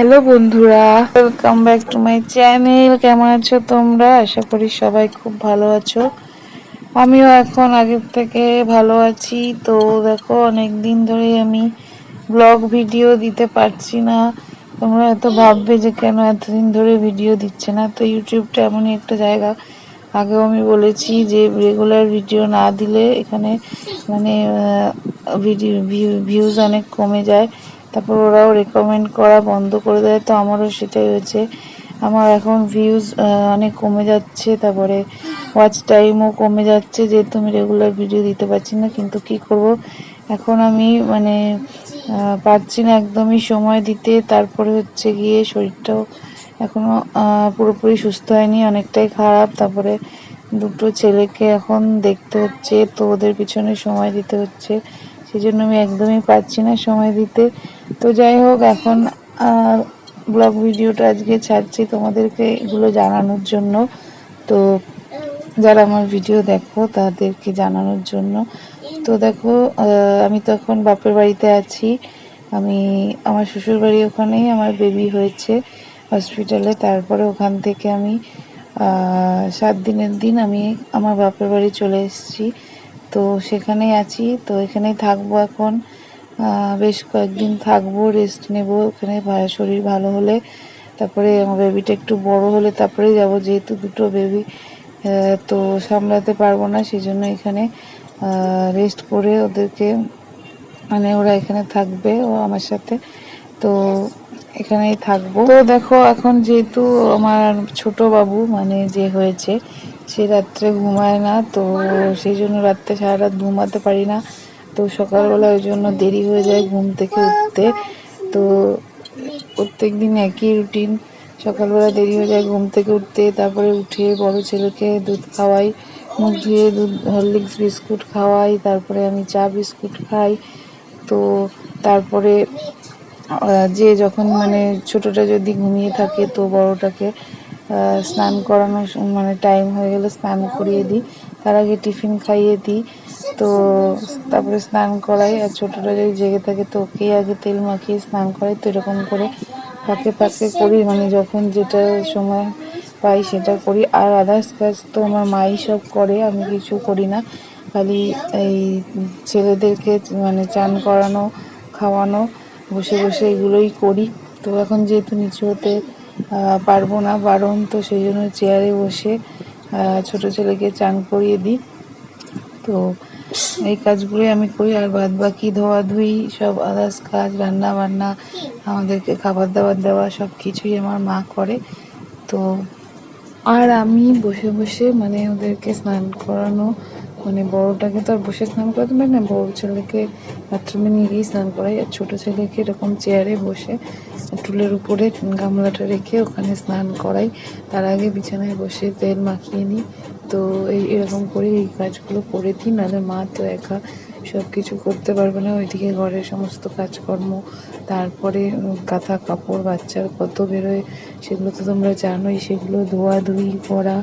Hello বন্ধুরা welcome back to my channel কেমন আছো তোমরা? আশা করি সবাই খুব ভালো আছো। আমিও এখন আগের থেকে ভালো আছি। তো দেখো অনেক দিন ধরে আমি ব্লগ ভিডিও দিতে পারছি না। তোমরা হয়তো ভাববে যে কেন এতদিন ধরে ভিডিও দিচ্ছে না। তো ইউটিউবটা এমনই একটা জায়গা। আগেও আমি বলেছি যে রেগুলার ভিডিও না দিলে এখানে মানে ভিডিও ভিউজ অনেক কমে যায়। তারপর ওরাও রেকমেন্ড করা বন্ধ করে দেয়, তো আমারও সেটাই হয়েছে। আমার এখন ভিউজ অনেক কমে যাচ্ছে, তারপরে ওয়াচ টাইমও কমে যাচ্ছে, যেহেতু আমি রেগুলার ভিডিও দিতে পারছি না, কিন্তু কি করব? এখন আমি মানে পারছি না একদমই সময় দিতে, তারপরে হচ্ছে গিয়ে শরীরটাও এখনও পুরোপুরি সুস্থ হয়নি, অনেকটাই খারাপ, তারপরে দুটো ছেলেকে এখন দেখতে হচ্ছে, তো ওদের পিছনে সময় দিতে হচ্ছে। সেই জন্য আমি একদমই পাচ্ছি না সময় দিতে। তো যাই হোক, এখন ব্লগ ভিডিওটা আজকে ছাড়ছি তোমাদেরকে এগুলো জানানোর জন্য। তো যারা আমার ভিডিও দেখো, তাদেরকে জানানোর জন্য। তো দেখো আমি তো এখন বাপের বাড়িতে আছি। আমি, আমার শ্বশুর বাড়ি ওখানেই আমার বেবি হয়েছে হসপিটালে তারপরে ওখান থেকে আমি সাত দিনের দিন আমি আমার বাপের বাড়ি চলে এসেছি। তো সেখানেই আছি। তো এখানেই থাকব এখন। বেশ কয়েকদিন থাকব রেস্ট নেব। ওখানে শরীর ভালো হলে, তারপরে আমার বেবিটা একটু বড় হলে তারপরে যাব। যেহেতু দুটো বেবি তো সামলাতে পারব না সেই জন্য এখানে রেস্ট করে ওদেরকে মানে ওরা এখানে থাকবে, ও আমার সাথে। তো এখানেই থাকব। তো দেখো, এখন যেহেতু আমার ছোট বাবু মানে যে হয়েছে সে রাত্রে ঘুমায় না, তো সেই জন্য রাত্রে সারা রাত ঘুমাতে পারি না। তো সকালবেলা ওই জন্য দেরি হয়ে যায় ঘুম থেকে উঠতে। তো প্রত্যেক দিন একই রুটিন। সকালবেলা দেরি হয়ে যায় ঘুম থেকে উঠতে, তারপরে উঠে বড় ছেলেকে দুধ খাওয়াই, মুখ ধুয়ে দুধ, হরলিক্স বিস্কুট খাওয়াই, তারপরে আমি চা বিস্কুট খাই। তো তারপরে যে যখন মানে ছোটোটা যদি ঘুমিয়ে থাকে, তো বড়টাকে স্নান করানোর মানে টাইম হয়ে গেলে স্নান করিয়ে দিই। তার আগে টিফিন খাইয়ে দিই। তো তারপরে স্নান করাই। আর ছোটোটা যদি জেগে থাকে তো ওকে আগে তেল মাখিয়ে স্নান করাই। তো এরকম করে পাকে পাকে করি। মানে যখন যেটা সময় পাই সেটা করি। আর আদার্স কাজ তো আমার মাই সব করে। আমি কিছু করি না। খালি এই ছেলেদেরকে মানে চান করানো, খাওয়ানো, বসে বসে এগুলোই করি। তো এখন যেহেতু নিচু হতে পারব না, বারণ, তো সেই জন্য চেয়ারে বসে ছোট ছেলেকে চান করিয়ে দিই। তো এই কাজগুলোই আমি করি, আর বাদ বাকি ধোয়াধুয়ি সব আদার্স কাজ রান্না বান্না আমাদেরকে খাবার দাবার দেওয়া, সব কিছুই আমার মা করে। তো আর আমি বসে বসে মানে ওদেরকে স্নান করানো মানে বড়টাকে তো আর বসে স্নান করাতে পারি না, বড় ছেলেকে বাথরুমে নিয়ে গিয়ে স্নান করাই, আর ছোটো ছেলেকে এরকম চেয়ারে বসে টুলের উপরে গামলাটা রেখে ওখানে স্নান করাই। তার আগে বিছানায় বসে তেল মাখিয়ে নিই তো এই এরকম করে এই কাজগুলো করে দিই নাহলে মা তো একা সব কিছু করতে পারবে না। ওইদিকে ঘরের সমস্ত কাজকর্ম, তারপরে কাঁথা কাপড়, বাচ্চার কত বেরোয়, সেগুলো তো তোমরা জানোই। সেগুলো ধোয়াধুয়ি করা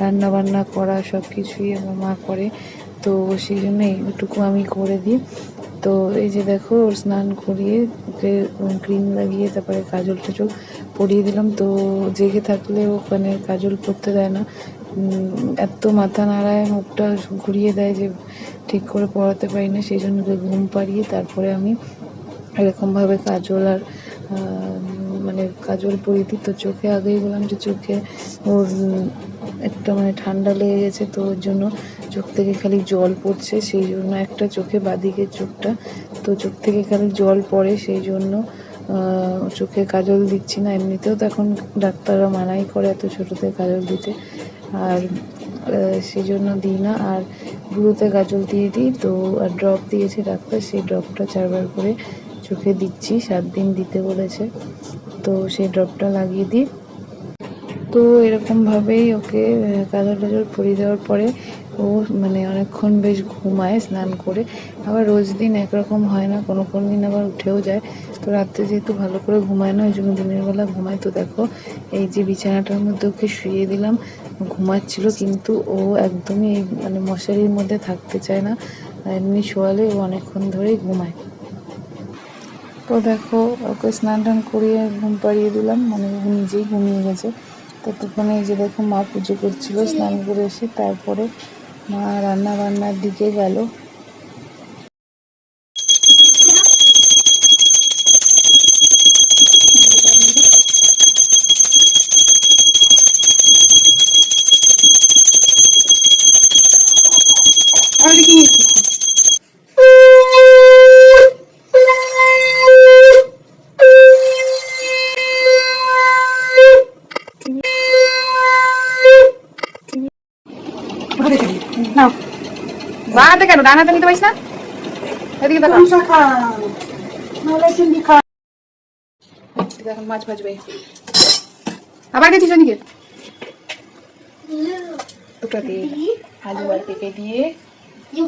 রান্না বান্না করা সব কিছুই আমার মা করে। তো সেই জন্য এইটুকু আমি করে দিই। তো এই যে দেখো, ওর স্নান করিয়ে ওকে ক্রিম লাগিয়ে তারপরে কাজল টাজল পরিয়ে দিলাম। তো জেগে থাকলে ওখানে কাজল পরতে দেয় না। এত মাথা নাড়ায়, মুখটা ঘুরিয়ে দেয় যে ঠিক করে পড়াতে পারি না, সেই জন্য ঘুম পাড়িয়ে তারপরে আমি এরকমভাবে কাজল আর মানে কাজল পরিয়ে দিই তো চোখে আগেই বললাম যে চোখে ওর একটা মানে ঠান্ডা লেগে গেছে তো ওর জন্য চোখ থেকে খালি জল পড়ছে, সেই জন্য একটা চোখে বাদিকের চোখটা, তো চোখ থেকে খালি জল পড়ে, সেই জন্য চোখে কাজল দিচ্ছি না। এমনিতেও তো এখন ডাক্তাররা মানাই করে এত ছোটোতে কাজল দিতে। আর সেই জন্য দিই না। আর গুঁড়োতে গাজল দিয়ে দিই, তো, আর ড্রপ দিয়েছে ডাক্তার, সেই ড্রপটা চারবার করে চোখে দিচ্ছি, সাত দিন দিতে বলেছে। তো সেই ড্রপটা লাগিয়ে দিই। তো এরকমভাবেই ওকে কাজল টাজল পরিয়ে দেওয়ার পরে ও মানে অনেকক্ষণ বেশ ঘুমায়, স্নান করে। আবার রোজ দিন একরকম হয় না, কোনো কোনো দিন আবার উঠেও যায়। তো রাত্রে যেহেতু ভালো করে ঘুমায় না, ওই জন্য দিনের বেলা ঘুমায়। তো দেখো, এই যে বিছানাটার মধ্যে ওকে শুয়ে দিলাম, ঘুমাচ্ছিল কিন্তু ও একদমই মানে মশারির মধ্যে থাকতে চায় না। এমনি শোয়ালে ও অনেকক্ষণ ধরেই ঘুমায়। তো দেখো, ওকে স্নান টান করিয়ে ঘুম পাড়িয়ে দিলাম মানে ও নিজেই ঘুমিয়ে গেছে। ততক্ষণে এই যে দেখো মা পুজো করছিল, স্নান করে এসে তারপরে মা রান্না বান্নার দিকে গেল। নাও। বাড়াতে কেন? ডানাতে নিতে পারিস না? এদিকে দেখো। এখন মাছ ভাজবে। আবার গেছিস ওদিকে টুকরা দিয়ে আলু আর পেঁপে দিয়ে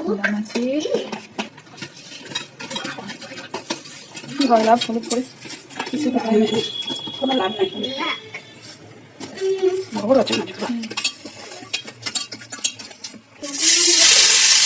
ভোলা মাছের কি লাভ? হলুদ করে? কিছু তো না। কোনো লাভ নাই। বড় আছে মাছগুলো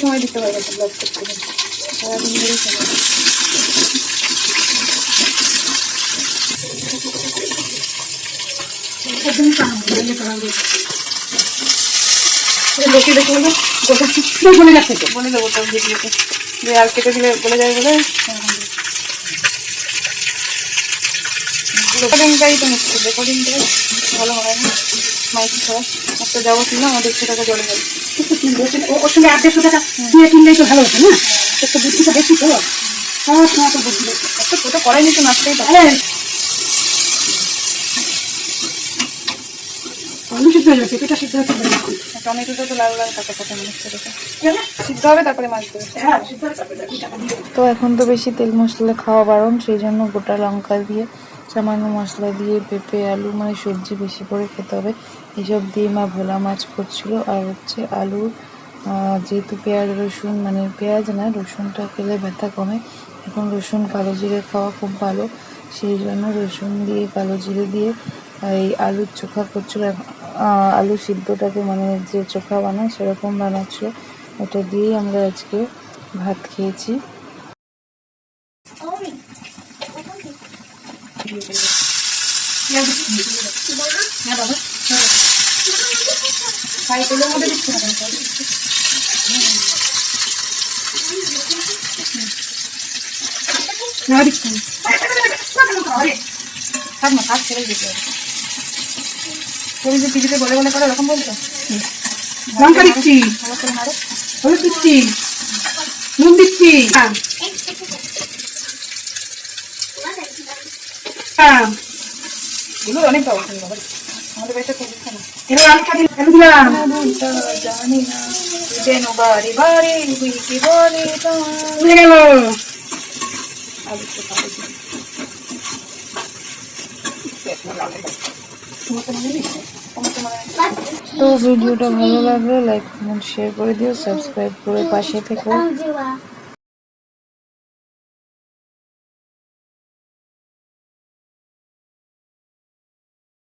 সময় দিতে পারবে ব্লগ করতে। গেলে? সারাদিন বেশি হলে গোটা বলে যাচ্ছে তো বলে দেবো তো ভিডিওতে আর কেটে দিলে বলে যাবে বলে। রেকর্ডিংটাই তো রেকর্ডিংটাই ভালো হয় না। মাইক ছাড়া। একটা যাব কিনা আমাদের একশো টাকা জলে গেল। ওর সঙ্গে আর দেড়শো টাকা দিয়ে কিনলেই তো ভালো হতো না? একটু বুদ্ধি তো বেশি তো। সব সময় তো বুদ্ধি। একটা ছোটো করাইনি তো নাচতেই আলু সিদ্ধ হয়ে গেছে পেটা সিদ্ধ হচ্ছে। টমেটোটা তো লাল লাল কাটা কাটা মনে হচ্ছে সিদ্ধ হবে তারপরে মাছ দেবে। হ্যাঁ, সিদ্ধ হয়ে। তো এখন তো বেশি তেল মশলা খাওয়া বারণ সেই জন্য গোটা লঙ্কা দিয়ে সামান্য মশলা দিয়ে পেঁপে, আলু মানে সবজি বেশি করে খেতে হবে। এসব দিয়ে মা ভোলা মাছ করছিল। আর হচ্ছে আলু যেহেতু পেঁয়াজ, রসুন মানে পেঁয়াজ না, রসুনটা খেলে ব্যথা কমে। এখন রসুন কালো জিরে খাওয়া খুব ভালো। সেই জন্য রসুন দিয়ে, কালো জিরে দিয়ে এই আলুর চোখা করছিল। আলু সিদ্ধটাকে মানে যে চোখা বানায় সেরকম বানাচ্ছিল। ওটা দিয়েই আমরা আজকে ভাত খেয়েছি। তুমি যে টিভিতে বলে বলে করে ওরকম বলছো লঙ্কা দিচ্ছি হলুদ দিচ্ছি নুন দিচ্ছি হ্যাঁ। এগুলো অনেক পাবো তুমি আমাদের বাড়িতে খুব দিচ্ছে এবার আলুটা দিলাম, আলু দিলাম জানি না। যেন বাড়ি বাড়ি উইকি বলে তোমার গেল। আলু চোখা দেখি। তোমার তো তো ভিডিওটা ভালো লাগলে লাইক কমেন্ট শেয়ার করে দিও সাবস্ক্রাইব করে পাশে থেকো।